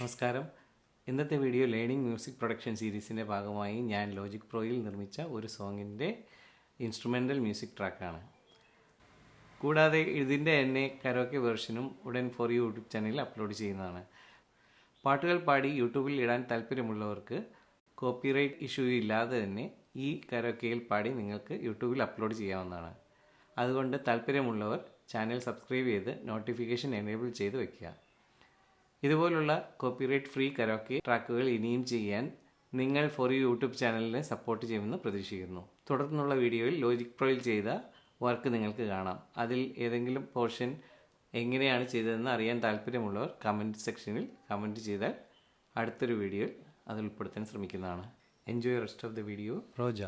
നമസ്കാരം. ഇന്നത്തെ video learning music production സീരീസിന്റെ ഭാഗമായി ഞാൻ ലോജിക് പ്രോയിൽ നിർമ്മിച്ച ഒരു സോങ്ങിന്റെ ഇൻസ്ട്രുമെന്റൽ മ്യൂസിക് ട്രാക്കാണ് കൂടാതെ ഇതിന്റെ തന്നെ കരോക്കെ വേർഷനും ഉടൻ ഫോർ യൂട്യൂബ് ചാനലിൽ അപ്ലോഡ് ചെയ്യുന്നതാണ്. പാട്ടുകൾ പാടി യൂട്യൂബിൽ ഇടാൻ താല്പര്യമുള്ളവർക്ക് കോപ്പിറൈറ്റ് ഇഷ്യൂ ഇല്ലാതെ തന്നെ ഈ കരോക്കയിൽ പാടി നിങ്ങൾക്ക് യൂട്യൂബിൽ അപ്ലോഡ് ചെയ്യാവുന്നതാണ്. അതുകൊണ്ട് താല്പര്യമുള്ളവർ ചാനൽ സബ്സ്ക്രൈബ് ചെയ്ത് നോട്ടിഫിക്കേഷൻ എനേബിൾ ചെയ്ത് വയ്ക്കുക ഇതുപോലുള്ള കോപ്പിറൈറ്റ് ഫ്രീ കരോക്കെ ട്രാക്കുകൾ ഇനിയും ചെയ്യാൻ നിങ്ങൾ ഫോർ യൂട്യൂബ് ചാനലിനെ സപ്പോർട്ട് ചെയ്യുമെന്ന് പ്രതീക്ഷിക്കുന്നു. തുടർന്നുള്ള വീഡിയോയിൽ ലോജിക് പ്രോയിൽ ചെയ്ത വർക്ക് നിങ്ങൾക്ക് കാണാം. അതിൽ ഏതെങ്കിലും പോർഷൻ എങ്ങനെയാണ് ചെയ്തതെന്ന് അറിയാൻ താല്പര്യമുള്ളവർ കമന്റ് സെക്ഷനിൽ കമന്റ് ചെയ്താൽ അടുത്തൊരു വീഡിയോയിൽ അത് ഉൾപ്പെടുത്താൻ ശ്രമിക്കുന്നതാണ്. Enjoy rest of the video Roja.